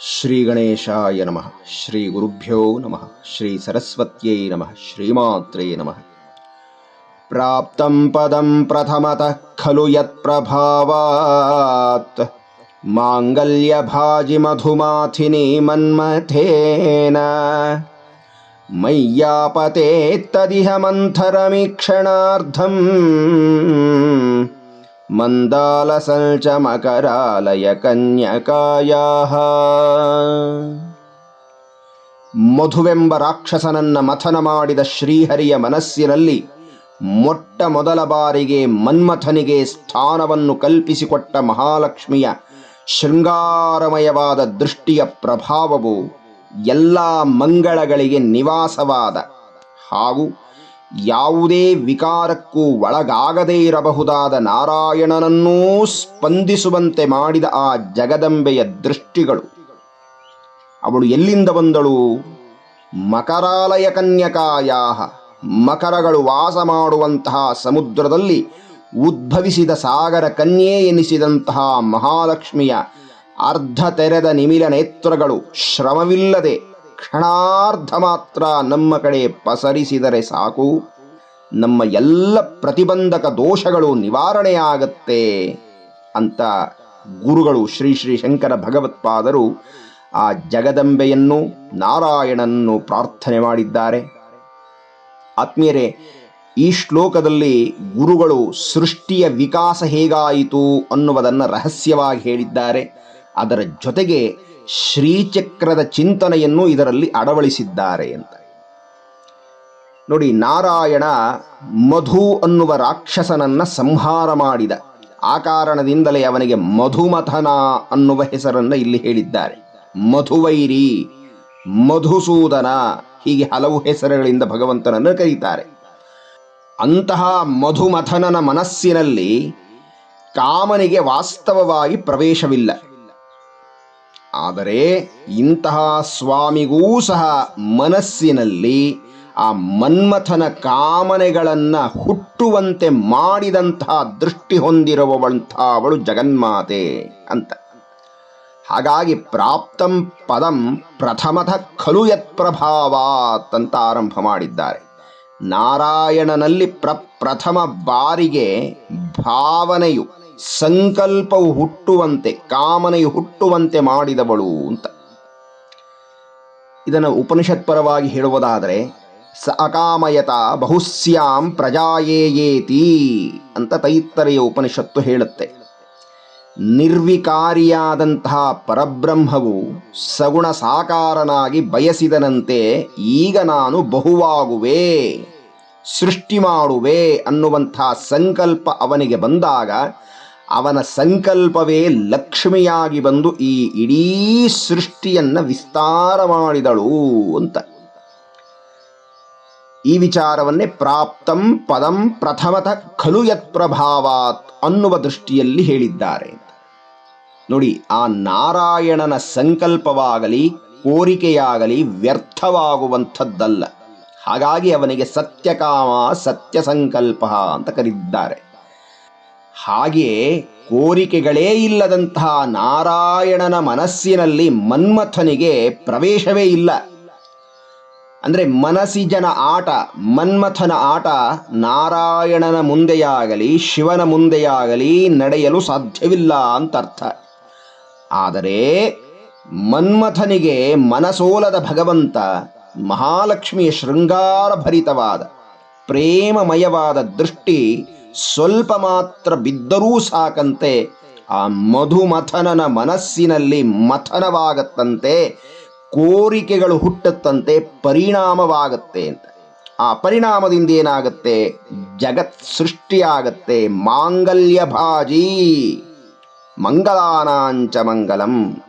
श्रीगणेशाय नमः। श्रीगुरुभ्यो नमः। श्रीसरस्वत्यै नमः। श्रीमात्रे नमः। प्राप्तं पदं प्रथमतः खलु यत्प्रभावात्। माङ्गल्यभाजिमधुमाथिनी मन्मथेन। मय्यापतेत्तदिह मन्थरमीक्षणार्थम्। ಮಂದಾಲಸಂಚ ಮಕರಾಲಯ ಮಧುವೆಂಬ ರಾಕ್ಷಸನನ್ನ ಮಥನ ಮಾಡಿದ ಶ್ರೀಹರಿಯ ಮನಸ್ಸಿನಲ್ಲಿ ಮೊಟ್ಟ ಮೊದಲ ಬಾರಿಗೆ ಮನ್ಮಥನಿಗೆ ಸ್ಥಾನವನ್ನು ಕಲ್ಪಿಸಿಕೊಟ್ಟ ಮಹಾಲಕ್ಷ್ಮಿಯ ಶೃಂಗಾರಮಯವಾದ ದೃಷ್ಟಿಯ ಪ್ರಭಾವವು ಎಲ್ಲ ಮಂಗಳಗಳಿಗೆ ನಿವಾಸವಾದ ಹಾಗೂ ಯಾವುದೇ ವಿಕಾರಕ್ಕೂ ಒಳಗಾಗದೇ ಇರಬಹುದಾದ ನಾರಾಯಣನನ್ನೂ ಸ್ಪಂದಿಸುವಂತೆ ಮಾಡಿದ ಆ ಜಗದಂಬೆಯ ದೃಷ್ಟಿಗಳು. ಅವಳು ಎಲ್ಲಿಂದ ಬಂದಳು? ಮಕರಾಲಯ ಕನ್ಯಕಾಯಾ ಮಕರಗಳು ವಾಸ ಮಾಡುವಂತಹ ಸಮುದ್ರದಲ್ಲಿ ಉದ್ಭವಿಸಿದ ಸಾಗರ ಕನ್ಯೆ ಎನಿಸಿದಂತಹ ಮಹಾಲಕ್ಷ್ಮಿಯ ಅರ್ಧ ತೆರೆದ ನಿಮಿಲ ನೇತ್ರಗಳು ಶ್ರಮವಿಲ್ಲದೆ ಕ್ಷಣಾರ್ಧ ಮಾತ್ರ ನಮ್ಮ ಕಡೆ ಪಸರಿಸಿದರೆ ಸಾಕು. ನಮ್ಮ ಎಲ್ಲ ಪ್ರತಿಬಂಧಕ ದೋಷಗಳು ನಿವಾರಣೆಯಾಗತ್ತೆ ಅಂತ ಗುರುಗಳು ಶ್ರೀ ಶ್ರೀ ಶಂಕರ ಭಗವತ್ಪಾದರು ಆ ಜಗದಂಬೆಯನ್ನು ನಾರಾಯಣನನ್ನು ಪ್ರಾರ್ಥನೆ ಮಾಡಿದ್ದಾರೆ. ಆತ್ಮೀಯರೇ, ಈ ಶ್ಲೋಕದಲ್ಲಿ ಗುರುಗಳು ಸೃಷ್ಟಿಯ ವಿಕಾಸ ಹೇಗಾಯಿತು ಅನ್ನುವುದನ್ನು ರಹಸ್ಯವಾಗಿ ಹೇಳಿದ್ದಾರೆ. ಅದರ ಜೊತೆಗೆ ಶ್ರೀಚಕ್ರದ ಚಿಂತನೆಯನ್ನು ಇದರಲ್ಲಿ ಅಳವಡಿಸಿದ್ದಾರೆ ಅಂತ. ನೋಡಿ, ನಾರಾಯಣ ಮಧು ಅನ್ನುವ ರಾಕ್ಷಸನನ್ನ ಸಂಹಾರ ಮಾಡಿದ. ಆ ಕಾರಣದಿಂದಲೇ ಅವನಿಗೆ ಮಧುಮಥನ ಅನ್ನುವ ಹೆಸರನ್ನು ಇಲ್ಲಿ ಹೇಳಿದ್ದಾರೆ. ಮಧುವೈರಿ, ಮಧುಸೂದನ ಹೀಗೆ ಹಲವು ಹೆಸರುಗಳಿಂದ ಭಗವಂತನನ್ನು ಕರೀತಾರೆ. ಅಂತಹ ಮಧುಮಥನನ ಮನಸ್ಸಿನಲ್ಲಿ ಕಾಮನಿಗೆ ವಾಸ್ತವವಾಗಿ ಪ್ರವೇಶವಿಲ್ಲ. ಆದರೆ ಇಂತಹ ಸ್ವಾಮಿಗೂ ಸಹ ಮನಸ್ಸಿನಲ್ಲಿ ಆ ಮನ್ಮಥನ ಕಾಮನೆಗಳನ್ನು ಹುಟ್ಟುವಂತೆ ಮಾಡಿದಂತಹ ದೃಷ್ಟಿ ಹೊಂದಿರುವವಂತಹ ಅವಳು ಜಗನ್ಮಾತೆ ಅಂತ. ಹಾಗಾಗಿ ಪ್ರಾಪ್ತಂ ಪದಂ ಪ್ರಥಮತಃ ಖಲು ಯತ್ಪ್ರಭಾವಾತ್ ಅಂತ ಆರಂಭ ಮಾಡಿದ್ದಾರೆ. ನಾರಾಯಣನಲ್ಲಿ ಪ್ರಪ್ರಥಮ ಬಾರಿಗೆ ಭಾವನೆಯು ಸಂಕಲ್ಪವು ಹುಟ್ಟುವಂತೆ, ಕಾಮನೆಯು ಹುಟ್ಟುವಂತೆ ಮಾಡಿದವಳು ಅಂತ. ಇದನ್ನು ಉಪನಿಷತ್ ಪರವಾಗಿ ಹೇಳುವುದಾದರೆ, ಸ ಅಕಾಮಯತ ಬಹುಸ್ಯಾಂ ಪ್ರಜಾಯೇಯೇತಿ ಅಂತ ತೈತ್ತರೆಯ ಉಪನಿಷತ್ತು ಹೇಳುತ್ತೆ. ನಿರ್ವಿಕಾರಿಯಾದಂತಹ ಪರಬ್ರಹ್ಮವು ಸಗುಣ ಸಾಕಾರನಾಗಿ ಬಯಸಿದನಂತೆ ಈಗ ನಾನು ಬಹುವಾಗುವೆ, ಸೃಷ್ಟಿ ಮಾಡುವೆ ಅನ್ನುವಂತಹ ಸಂಕಲ್ಪ ಅವನಿಗೆ ಬಂದಾಗ ಅವನ ಸಂಕಲ್ಪವೇ ಲಕ್ಷ್ಮಿಯಾಗಿ ಬಂದು ಈ ಇಡೀ ಸೃಷ್ಟಿಯನ್ನು ವಿಸ್ತಾರ ಮಾಡಿದಳು ಅಂತ. ಈ ವಿಚಾರವನ್ನೇ ಪ್ರಾಪ್ತಂ ಪದಂ ಪ್ರಥಮತ ಖಲು ಯತ್ ಪ್ರಭಾವಾತ್ ಅನ್ನುವ ದೃಷ್ಟಿಯಲ್ಲಿ ಹೇಳಿದ್ದಾರೆ ನೋಡಿ, ಆ ನಾರಾಯಣನ ಸಂಕಲ್ಪವಾಗಲಿ, ಕೋರಿಕೆಯಾಗಲಿ ವ್ಯರ್ಥವಾಗುವಂಥದ್ದಲ್ಲ. ಹಾಗಾಗಿ ಅವನಿಗೆ ಸತ್ಯಕಾಮ ಸತ್ಯ ಸಂಕಲ್ಪ ಅಂತ ಕರೆದಿದ್ದಾರೆ. ಹಾಗೆಯೇ ಕೋರಿಕೆಗಳೇ ಇಲ್ಲದಂತಹ ನಾರಾಯಣನ ಮನಸ್ಸಿನಲ್ಲಿ ಮನ್ಮಥನಿಗೆ ಪ್ರವೇಶವೇ ಇಲ್ಲ. ಅಂದರೆ ಮನಸಿಜನ ಆಟ, ಮನ್ಮಥನ ಆಟ ನಾರಾಯಣನ ಮುಂದೆಯಾಗಲಿ, ಶಿವನ ಮುಂದೆಯಾಗಲಿ ನಡೆಯಲು ಸಾಧ್ಯವಿಲ್ಲ ಅಂತ ಅರ್ಥ ಆದರೆ ಮನ್ಮಥನಿಗೆ ಮನಸೋಲದ ಭಗವಂತ, ಮಹಾಲಕ್ಷ್ಮಿಯ ಶೃಂಗಾರಭರಿತವಾದ, ಪ್ರೇಮಮಯವಾದ ದೃಷ್ಟಿ ಸ್ವಲ್ಪ ಮಾತ್ರ ಬಿದ್ದರೂ ಸಾಕಂತೆ, ಆ ಮಧುಮಥನನ ಮನಸ್ಸಿನಲ್ಲಿ ಮಥನವಾಗತ್ತಂತೆ, ಕೋರಿಕೆಗಳು ಹುಟ್ಟತ್ತಂತೆ, ಪರಿಣಾಮವಾಗತ್ತೆ ಅಂತ. ಆ ಪರಿಣಾಮದಿಂದ ಏನಾಗುತ್ತೆ? ಜಗತ್ ಸೃಷ್ಟಿಯಾಗತ್ತೆ. ಮಾಂಗಲ್ಯ ಭಾಜಿ ಮಂಗಲಾನಾಂಚ ಮಂಗಲಂ.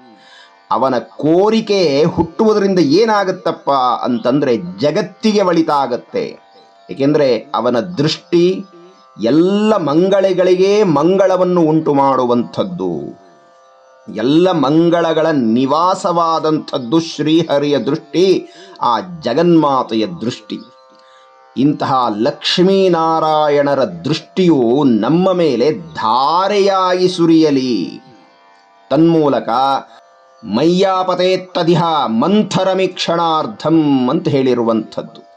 ಅವನ ಕೋರಿಕೆ ಹುಟ್ಟುವುದರಿಂದ ಏನಾಗುತ್ತಪ್ಪ ಅಂತಂದ್ರೆ ಜಗತ್ತಿಗೆ ಒಳಿತಾಗತ್ತೆ. ಏಕೆಂದರೆ ಅವನ ದೃಷ್ಟಿ ಎಲ್ಲ ಮಂಗಳಿಗಳಿಗೆ ಮಂಗಳವನ್ನು ಉಂಟು ಮಾಡುವಂಥದ್ದು ಎಲ್ಲ ಮಂಗಳಗಳ ನಿವಾಸವಾದಂಥದ್ದು ಶ್ರೀಹರಿಯ ದೃಷ್ಟಿ, ಆ ಜಗನ್ಮಾತೆಯ ದೃಷ್ಟಿ. ಇಂತಹ ಲಕ್ಷ್ಮೀನಾರಾಯಣರ ದೃಷ್ಟಿಯು ನಮ್ಮ ಮೇಲೆ ಧಾರೆಯಾಗಿ ಸುರಿಯಲಿ. ತನ್ಮೂಲಕ ಮಯ್ಯಾಪತೇತ್ತದಿಹ ಮಂಥರಮಿಕ್ಷಣಾರ್ಧಂ ಅಂತ ಹೇಳಿರುವಂಥದ್ದು.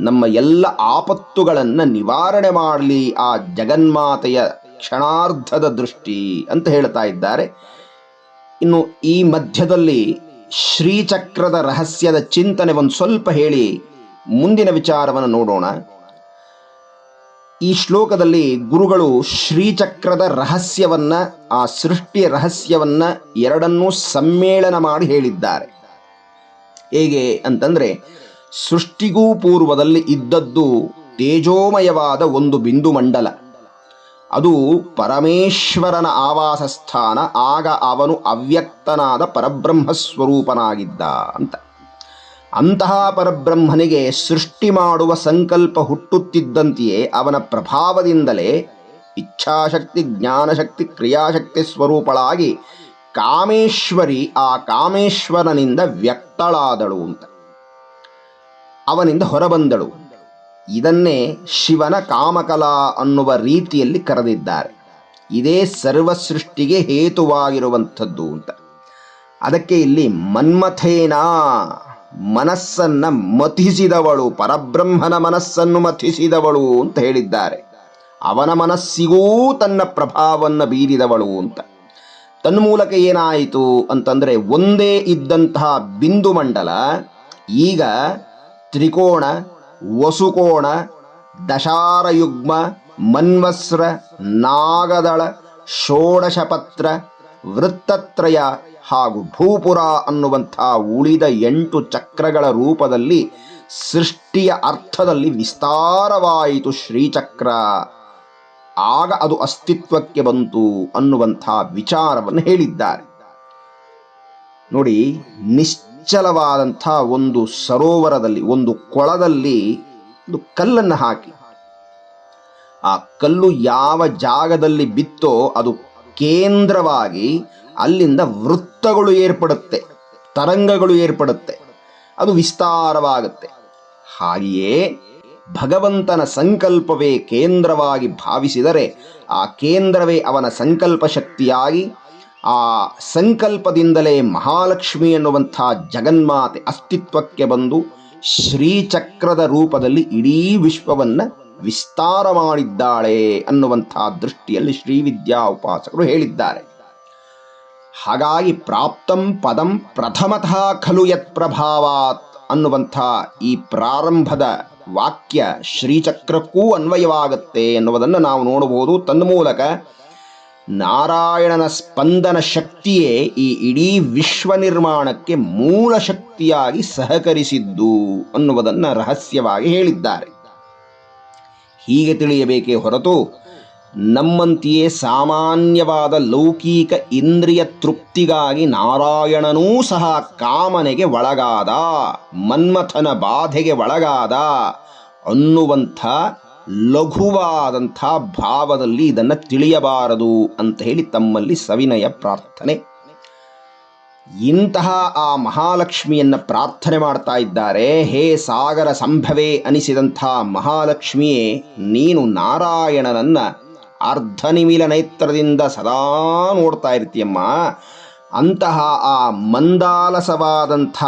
ನಮ್ಮ ಎಲ್ಲ ಆಪತ್ತುಗಳನ್ನು ನಿವಾರಣೆ ಮಾಡಲಿ ಆ ಜಗನ್ಮಾತೆಯ ಕ್ಷಣಾರ್ಧದ ದೃಷ್ಟಿ ಅಂತ ಹೇಳ್ತಾ ಇದ್ದಾರೆ. ಇನ್ನು ಈ ಮಧ್ಯದಲ್ಲಿ ಶ್ರೀಚಕ್ರದ ರಹಸ್ಯದ ಚಿಂತನೆ ಒಂದು ಸ್ವಲ್ಪ ಹೇಳಿ ಮುಂದಿನ ವಿಚಾರವನ್ನು ನೋಡೋಣ. ಈ ಶ್ಲೋಕದಲ್ಲಿ ಗುರುಗಳು ಶ್ರೀಚಕ್ರದ ರಹಸ್ಯವನ್ನ, ಆ ಸೃಷ್ಟಿಯ ರಹಸ್ಯವನ್ನ ಎರಡನ್ನೂ ಸಮ್ಮೇಳನ ಮಾಡಿ ಹೇಳಿದ್ದಾರೆ. ಹೇಗೆ ಅಂತಂದ್ರೆ ಸೃಷ್ಟಿಗೂ ಪೂರ್ವದಲ್ಲಿ ಇದ್ದದ್ದು ತೇಜೋಮಯವಾದ ಒಂದು ಬಿಂದು ಮಂಡಲ. ಅದು ಪರಮೇಶ್ವರನ ಆವಾಸ ಸ್ಥಾನ ಆಗ ಅವನು ಅವ್ಯಕ್ತನಾದ ಪರಬ್ರಹ್ಮ ಸ್ವರೂಪನಾಗಿದ್ದ ಅಂತ. ಅಂತಹ ಪರಬ್ರಹ್ಮನಿಗೆ ಸೃಷ್ಟಿ ಮಾಡುವ ಸಂಕಲ್ಪ ಹುಟ್ಟುತ್ತಿದ್ದಂತೆಯೇ ಅವನ ಪ್ರಭಾವದಿಂದಲೇ ಇಚ್ಛಾಶಕ್ತಿ, ಜ್ಞಾನಶಕ್ತಿ, ಕ್ರಿಯಾಶಕ್ತಿ ಸ್ವರೂಪಳಾಗಿ ಕಾಮೇಶ್ವರಿ ಆ ಕಾಮೇಶ್ವರನಿಂದ ವ್ಯಕ್ತಳಾದಳು ಅಂತ. ಅವನಿಂದ ಹೊರಬಂದಳು. ಇದನ್ನೇ ಶಿವನ ಕಾಮಕಲಾ ಅನ್ನುವ ರೀತಿಯಲ್ಲಿ ಕರೆದಿದ್ದಾರೆ. ಇದೇ ಸರ್ವ ಸೃಷ್ಟಿಗೆ ಹೇತುವಾಗಿರುವಂಥದ್ದು ಅಂತ. ಅದಕ್ಕೆ ಇಲ್ಲಿ ಮನ್ಮಥೇನ ಮನಸ್ಸನ್ನ ಮಥಿಸಿದವಳು ಪರಬ್ರಹ್ಮನ ಮನಸ್ಸನ್ನು ಮಥಿಸಿದವಳು ಅಂತ ಹೇಳಿದ್ದಾರೆ. ಅವನ ಮನಸ್ಸಿಗೂ ತನ್ನ ಪ್ರಭಾವವನ್ನು ಬೀರಿದವಳು ಅಂತ. ತನ್ಮೂಲಕ ಏನಾಯಿತು ಅಂತಂದರೆ ಒಂದೇ ಇದ್ದಂತಹ ಬಿಂದು ಮಂಡಲ ಈಗ ತ್ರಿಕೋಣ, ವಸುಕೋಣ, ದಶಾರಯುಗ್ಮ, ಮನ್ವಸ್ರ, ನಾಗದಳ, ಷೋಡಶಪತ್ರ, ವೃತ್ತತ್ರಯ ಹಾಗೂ ಭೂಪುರ ಅನ್ನುವಂಥ ಉಳಿದ ಎಂಟು ಚಕ್ರಗಳ ರೂಪದಲ್ಲಿ ಸೃಷ್ಟಿಯ ಅರ್ಥದಲ್ಲಿ ವಿಸ್ತಾರವಾಯಿತು ಶ್ರೀಚಕ್ರ. ಆಗ ಅದು ಅಸ್ತಿತ್ವಕ್ಕೆ ಬಂತು ಅನ್ನುವಂಥ ವಿಚಾರವನ್ನು ಹೇಳಿದ್ದಾರೆ. ನೋಡಿ ನಿಶ್ಚಲವಾದಂಥ ಒಂದು ಸರೋವರದಲ್ಲಿ, ಒಂದು ಕೊಳದಲ್ಲಿ ಒಂದು ಕಲ್ಲನ್ನು ಹಾಕಿ. ಆ ಕಲ್ಲು ಯಾವ ಜಾಗದಲ್ಲಿ ಬಿತ್ತೋ ಅದು ಕೇಂದ್ರವಾಗಿ ಅಲ್ಲಿಂದ ವೃತ್ತಗಳು ಏರ್ಪಡುತ್ತೆ, ತರಂಗಗಳು ಏರ್ಪಡುತ್ತೆ, ಅದು ವಿಸ್ತಾರವಾಗುತ್ತೆ. ಹಾಗೆಯೇ ಭಗವಂತನ ಸಂಕಲ್ಪವೇ ಕೇಂದ್ರವಾಗಿ ಭಾವಿಸಿದರೆ ಆ ಕೇಂದ್ರವೇ ಅವನ ಸಂಕಲ್ಪ ಶಕ್ತಿಯಾಗಿ ಆ ಸಂಕಲ್ಪದಿಂದಲೇ ಮಹಾಲಕ್ಷ್ಮಿ ಎನ್ನುವಂಥ ಜಗನ್ಮಾತೆ ಅಸ್ತಿತ್ವಕ್ಕೆ ಬಂದು ಶ್ರೀಚಕ್ರದ ರೂಪದಲ್ಲಿ ಇಡೀ ವಿಶ್ವವನ್ನು ವಿಸ್ತಾರ ಮಾಡಿದ್ದಾಳೆ ಅನ್ನುವಂಥ ದೃಷ್ಟಿಯಲ್ಲಿ ಶ್ರೀವಿದ್ಯಾ ಉಪಾಸಕರು ಹೇಳಿದ್ದಾರೆ. ಹಾಗಾಗಿ ಪ್ರಾಪ್ತಂ ಪದಂ ಪ್ರಥಮತಃ ಖಲು ಯತ್ ಪ್ರಭಾವಾತ್ ಅನ್ನುವಂಥ ಈ ಪ್ರಾರಂಭದ ವಾಕ್ಯ ಶ್ರೀಚಕ್ರಕ್ಕೂ ಅನ್ವಯವಾಗುತ್ತೆ ಎನ್ನುವುದನ್ನು ನಾವು ನೋಡಬಹುದು. ತನ್ಮೂಲಕ ನಾರಾಯಣನ ಸ್ಪಂದನ ಶಕ್ತಿಯೇ ಈ ಇಡೀ ವಿಶ್ವ ನಿರ್ಮಾಣಕ್ಕೆ ಮೂಲ ಶಕ್ತಿಯಾಗಿ ಸಹಕರಿಸಿದ್ದು ಅನ್ನುವುದನ್ನು ರಹಸ್ಯವಾಗಿ ಹೇಳಿದ್ದಾರೆ. ಹೀಗೆ ತಿಳಿಯಬೇಕೇ ಹೊರತು ನಮ್ಮಂತೆಯೇ ಸಾಮಾನ್ಯವಾದ ಲೌಕಿಕ ಇಂದ್ರಿಯ ತೃಪ್ತಿಗಾಗಿ ನಾರಾಯಣನೂ ಸಹ ಕಾಮನೆಗೆ ಒಳಗಾದ, ಮನ್ಮಥನ ಬಾಧೆಗೆ ಒಳಗಾದ ಅನ್ನುವಂಥ ಲಘುವಾದಂಥ ಭಾವದಲ್ಲಿ ಇದನ್ನು ತಿಳಿಯಬಾರದು ಅಂತ ಹೇಳಿ ತಮ್ಮಲ್ಲಿ ಸವಿನಯ ಪ್ರಾರ್ಥನೆ. ಇಂತಹ ಆ ಮಹಾಲಕ್ಷ್ಮಿಯನ್ನು ಪ್ರಾರ್ಥನೆ ಮಾಡ್ತಾ ಇದ್ದಾರೆ. ಹೇ ಸಾಗರ ಸಂಭವೇ ಅನಿಸಿದಂಥ ಮಹಾಲಕ್ಷ್ಮಿಯೇ, ನೀನು ನಾರಾಯಣನನ್ನ ಅರ್ಧನಿಮಿಲ ನೇತ್ರದಿಂದ ಸದಾ ನೋಡ್ತಾ ಇರ್ತೀಯಮ್ಮ. ಅಂತಹ ಆ ಮಂದಾಲಸವಾದಂಥ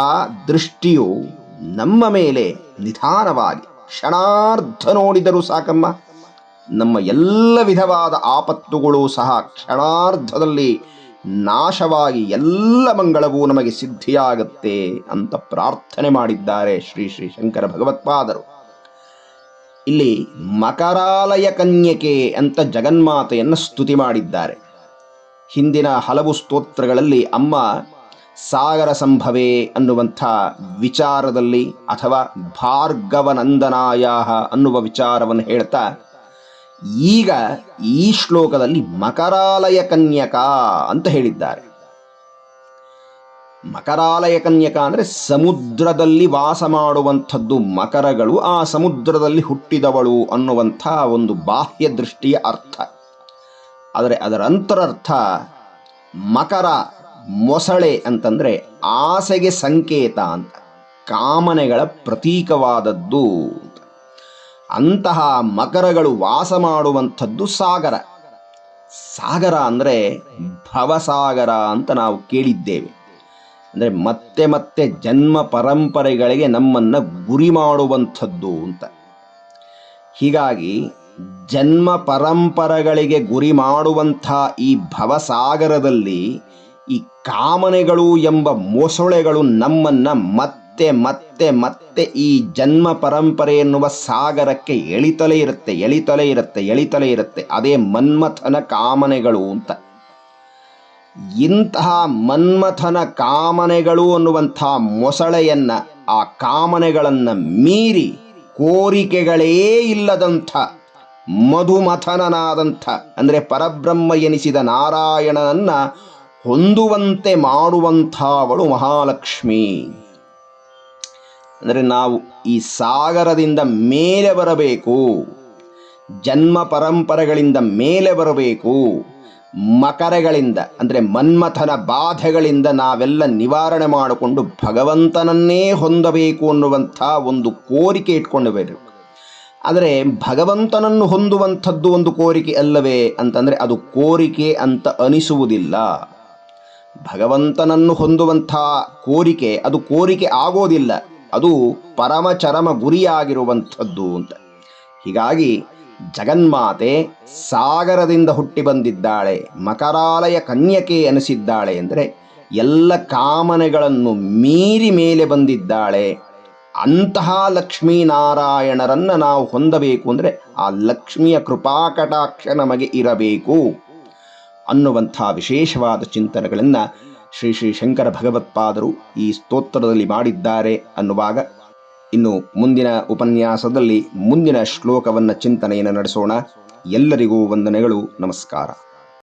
ದೃಷ್ಟಿಯು ನಮ್ಮ ಮೇಲೆ ನಿಧಾನವಾಗಿ ಕ್ಷಣಾರ್ಧ ನೋಡಿದರೂ ಸಾಕಮ್ಮ. ನಮ್ಮ ಎಲ್ಲ ವಿಧವಾದ ಆಪತ್ತುಗಳು ಸಹ ಕ್ಷಣಾರ್ಧದಲ್ಲಿ ನಾಶವಾಗಿ ಎಲ್ಲ ಮಂಗಳವೂ ನಮಗೆ ಸಿದ್ಧಿಯಾಗುತ್ತೆ ಅಂತ ಪ್ರಾರ್ಥನೆ ಮಾಡಿದ್ದಾರೆ ಶ್ರೀ ಶ್ರೀ ಶಂಕರ ಭಗವತ್ಪಾದರು. ಇಲ್ಲಿ ಮಕರಾಲಯ ಕನ್ಯಕೆ ಅಂತ ಜಗನ್ಮಾತೆಯನ್ನು ಸ್ತುತಿ ಮಾಡಿದ್ದಾರೆ. ಹಿಂದಿನ ಹಲವು ಸ್ತೋತ್ರಗಳಲ್ಲಿ ಅಮ್ಮ ಸಾಗರ ಸಂಭವೇ ಅನ್ನುವಂಥ ವಿಚಾರದಲ್ಲಿ ಅಥವಾ ಭಾರ್ಗವನಂದನಾಯ ಅನ್ನುವ ವಿಚಾರವನ್ನು ಹೇಳ್ತಾ, ಈಗ ಈ ಶ್ಲೋಕದಲ್ಲಿ ಮಕರಾಲಯ ಕನ್ಯಕ ಅಂತ ಹೇಳಿದ್ದಾರೆ. ಮಕರಾಲಯ ಕನ್ಯಕ ಅಂದರೆ ಸಮುದ್ರದಲ್ಲಿ ವಾಸ ಮಾಡುವಂಥದ್ದು ಮಕರಗಳು, ಆ ಸಮುದ್ರದಲ್ಲಿ ಹುಟ್ಟಿದವಳು ಅನ್ನುವಂಥ ಒಂದು ಬಾಹ್ಯ ದೃಷ್ಟಿಯ ಅರ್ಥ. ಆದರೆ ಅದರ ಅಂತರರ್ಥ ಮಕರ ಮೊಸಳೆ ಅಂತಂದರೆ ಆಸೆಗೆ ಸಂಕೇತ ಅಂತ, ಕಾಮನೆಗಳ ಪ್ರತೀಕವಾದದ್ದು ಅಂತ. ಅಂತಹ ಮಕರಗಳು ವಾಸ ಮಾಡುವಂಥದ್ದು ಸಾಗರ. ಸಾಗರ ಅಂದರೆ ಭವಸಾಗರ ಅಂತ ನಾವು ಕೇಳಿದ್ದೇವೆ. ಅಂದರೆ ಮತ್ತೆ ಮತ್ತೆ ಜನ್ಮ ಪರಂಪರೆಗಳಿಗೆ ನಮ್ಮನ್ನು ಗುರಿ ಮಾಡುವಂಥದ್ದು ಅಂತ. ಹೀಗಾಗಿ ಜನ್ಮ ಪರಂಪರೆಗಳಿಗೆ ಗುರಿ ಮಾಡುವಂಥ ಈ ಭವಸಾಗರದಲ್ಲಿ ಈ ಕಾಮನೆಗಳು ಎಂಬ ಮೊಸಳೆಗಳು ನಮ್ಮನ್ನ ಮತ್ತೆ ಮತ್ತೆ ಮತ್ತೆ ಈ ಜನ್ಮ ಪರಂಪರೆ ಎನ್ನುವ ಸಾಗರಕ್ಕೆ ಎಳಿತಲೇ ಇರುತ್ತೆ ಎಳಿತಲೇ ಇರುತ್ತೆ ಎಳಿತಲೇ ಇರುತ್ತೆ. ಅದೇ ಮನ್ಮಥನ ಕಾಮನೆಗಳು ಅಂತ. ಇಂತಹ ಮನ್ಮಥನ ಕಾಮನೆಗಳು ಅನ್ನುವಂಥ ಮೊಸಳೆಯನ್ನ, ಆ ಕಾಮನೆಗಳನ್ನ ಮೀರಿ ಕೋರಿಕೆಗಳೇ ಇಲ್ಲದಂಥ, ಮಧುಮಥನನಾದಂಥ, ಅಂದರೆ ಪರಬ್ರಹ್ಮ ಎನಿಸಿದ ನಾರಾಯಣನನ್ನ ಹೊಂದುವಂತೆ ಮಾಡುವಂಥವಳು ಮಹಾಲಕ್ಷ್ಮಿ. ಅಂದರೆ ನಾವು ಈ ಸಾಗರದಿಂದ ಮೇಲೆ ಬರಬೇಕು, ಜನ್ಮ ಪರಂಪರೆಗಳಿಂದ ಮೇಲೆ ಬರಬೇಕು, ಮಕರಗಳಿಂದ, ಅಂದರೆ ಮನ್ಮಥನ ಬಾಧೆಗಳಿಂದ ನಾವೆಲ್ಲ ನಿವಾರಣೆ ಮಾಡಿಕೊಂಡು ಭಗವಂತನನ್ನೇ ಹೊಂದಬೇಕು ಅನ್ನುವಂಥ ಒಂದು ಕೋರಿಕೆ ಇಟ್ಕೊಂಡು ಬರಬೇಕು. ಆದರೆ ಭಗವಂತನನ್ನು ಹೊಂದುವಂಥದ್ದು ಒಂದು ಕೋರಿಕೆ ಅಲ್ಲವೇ ಅಂತಂದರೆ ಅದು ಕೋರಿಕೆ ಅಂತ ಅನಿಸುವುದಿಲ್ಲ. ಭಗವಂತನನ್ನು ಹೊಂದುವಂಥ ಕೋರಿಕೆ, ಅದು ಕೋರಿಕೆ ಆಗೋದಿಲ್ಲ. ಅದು ಪರಮ ಚರಮ ಗುರಿಯಾಗಿರುವಂಥದ್ದು ಅಂತ. ಹೀಗಾಗಿ ಜಗನ್ಮಾತೆ ಸಾಗರದಿಂದ ಹುಟ್ಟಿ ಬಂದಿದ್ದಾಳೆ, ಮಕರಾಲಯ ಕನ್ಯಕೆ ಅನಿಸಿದ್ದಾಳೆ ಅಂದರೆ ಎಲ್ಲ ಕಾಮನೆಗಳನ್ನು ಮೀರಿ ಮೇಲೆ ಬಂದಿದ್ದಾಳೆ. ಅಂತಹ ಲಕ್ಷ್ಮೀನಾರಾಯಣರನ್ನು ನಾವು ಹೊಂದಬೇಕು ಅಂದರೆ ಆ ಲಕ್ಷ್ಮಿಯ ಕೃಪಾಕಟಾಕ್ಷ ನಮಗೆ ಇರಬೇಕು. ಅನ್ನುವಂಥ ವಿಶೇಷವಾದ ಚಿಂತನೆಗಳನ್ನು ಶ್ರೀ ಶ್ರೀ ಶಂಕರ ಭಗವತ್ಪಾದರು ಈ ಸ್ತೋತ್ರದಲ್ಲಿ ಮಾಡಿದ್ದಾರೆ ಅನ್ನುವಾಗ ಇನ್ನು ಮುಂದಿನ ಉಪನ್ಯಾಸದಲ್ಲಿ ಮುಂದಿನ ಶ್ಲೋಕವನ್ನು ಚಿಂತನೆಯನ್ನು ನಡೆಸೋಣ. ಎಲ್ಲರಿಗೂ ವಂದನೆಗಳು. ನಮಸ್ಕಾರ.